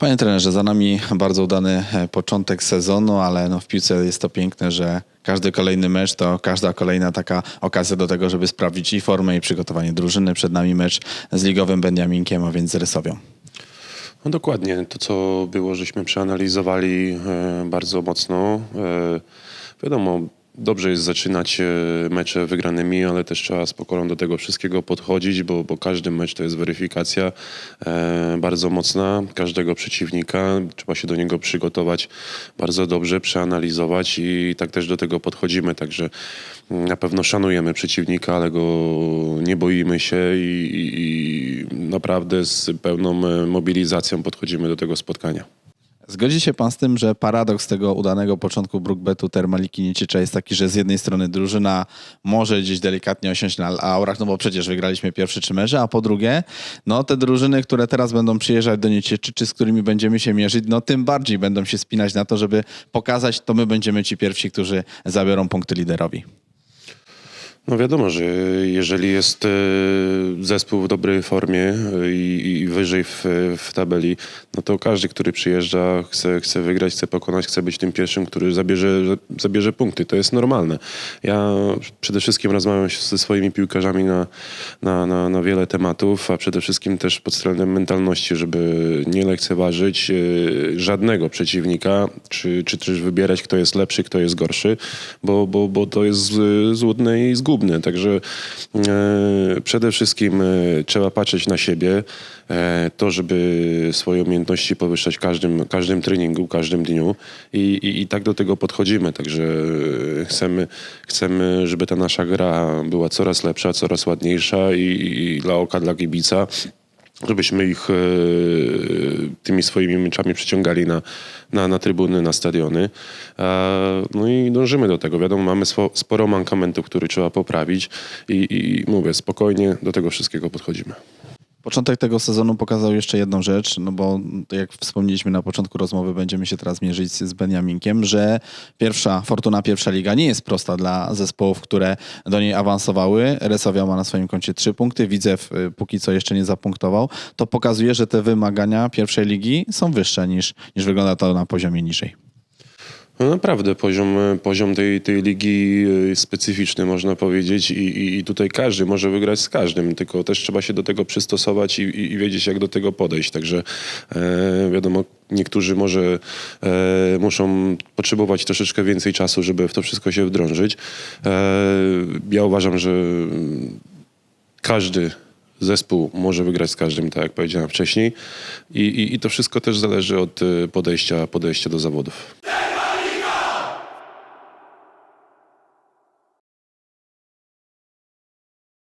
Panie trenerze, za nami bardzo udany e, początek sezonu, ale no w piłce jest to piękne, że każdy kolejny mecz to każda kolejna taka okazja do tego, żeby sprawdzić i formę, i przygotowanie drużyny. Przed nami mecz z ligowym Beniaminkiem, a więc z Rysowią. No dokładnie, to co było, żeśmy przeanalizowali e, bardzo mocno. E, wiadomo, dobrze jest zaczynać e, mecze wygranymi, ale też trzeba z pokorą do tego wszystkiego podchodzić, bo, bo każdy mecz to jest weryfikacja e, bardzo mocna każdego przeciwnika. Trzeba się do niego przygotować bardzo dobrze, przeanalizować i tak też do tego podchodzimy. Także mm, na pewno szanujemy przeciwnika, ale go nie boimy się i, i, i naprawdę z pełną e, mobilizacją podchodzimy do tego spotkania. Zgodzi się pan z tym, że paradoks tego udanego początku Brookbetu Termaliki Nieciecza jest taki, że z jednej strony drużyna może gdzieś delikatnie osiąść na aurach, no bo przecież wygraliśmy pierwsze trzy mecze, a po drugie, no te drużyny, które teraz będą przyjeżdżać do Niecieczy, czy z którymi będziemy się mierzyć, no tym bardziej będą się spinać na to, żeby pokazać, to my będziemy ci pierwsi, którzy zabiorą punkty liderowi. No wiadomo, że jeżeli jest e, zespół w dobrej formie e, i, wyżej w, w tabeli, no to każdy, który przyjeżdża, chce, chce wygrać, chce pokonać, chce być tym pierwszym, który zabierze, zabierze punkty. To jest normalne. Ja przede wszystkim rozmawiam ze swoimi piłkarzami na, na, na, na wiele tematów, a przede wszystkim też pod względem mentalności, żeby nie lekceważyć e, żadnego przeciwnika, czy, czy też wybierać, kto jest lepszy, kto jest gorszy, bo, bo, bo to jest złudne i zgubne. Także e, przede wszystkim e, trzeba patrzeć na siebie, e, to, żeby swoje umiejętności powyższać każdym, każdym treningu, każdym dniu i, i, i tak do tego podchodzimy. Także chcemy, chcemy, żeby ta nasza gra była coraz lepsza, coraz ładniejsza i, i dla oka, dla kibica żebyśmy ich e, tymi swoimi meczami przyciągali na, na, na trybuny, na stadiony. E, no i dążymy do tego. Wiadomo, mamy sporo mankamentów, które trzeba poprawić i, i mówię, spokojnie do tego wszystkiego podchodzimy. Początek tego sezonu pokazał jeszcze jedną rzecz, no bo jak wspomnieliśmy na początku rozmowy, będziemy się teraz mierzyć z Beniaminkiem, że pierwsza, Fortuna pierwsza liga nie jest prosta dla zespołów, które do niej awansowały. Resowia ma na swoim koncie trzy punkty, Widzew y, póki co jeszcze nie zapunktował. To pokazuje, że te wymagania pierwszej ligi są wyższe niż, niż wygląda to na poziomie niżej. No naprawdę, poziom, poziom tej, tej ligi jest specyficzny, można powiedzieć, i, i, i tutaj każdy może wygrać z każdym, tylko też trzeba się do tego przystosować i, i, i wiedzieć, jak do tego podejść. Także e, wiadomo, niektórzy może e, muszą potrzebować troszeczkę więcej czasu, żeby w to wszystko się wdrążyć. E, ja uważam, że każdy zespół może wygrać z każdym, tak jak powiedziałem wcześniej, i, i, i to wszystko też zależy od e, podejścia, podejścia do zawodów.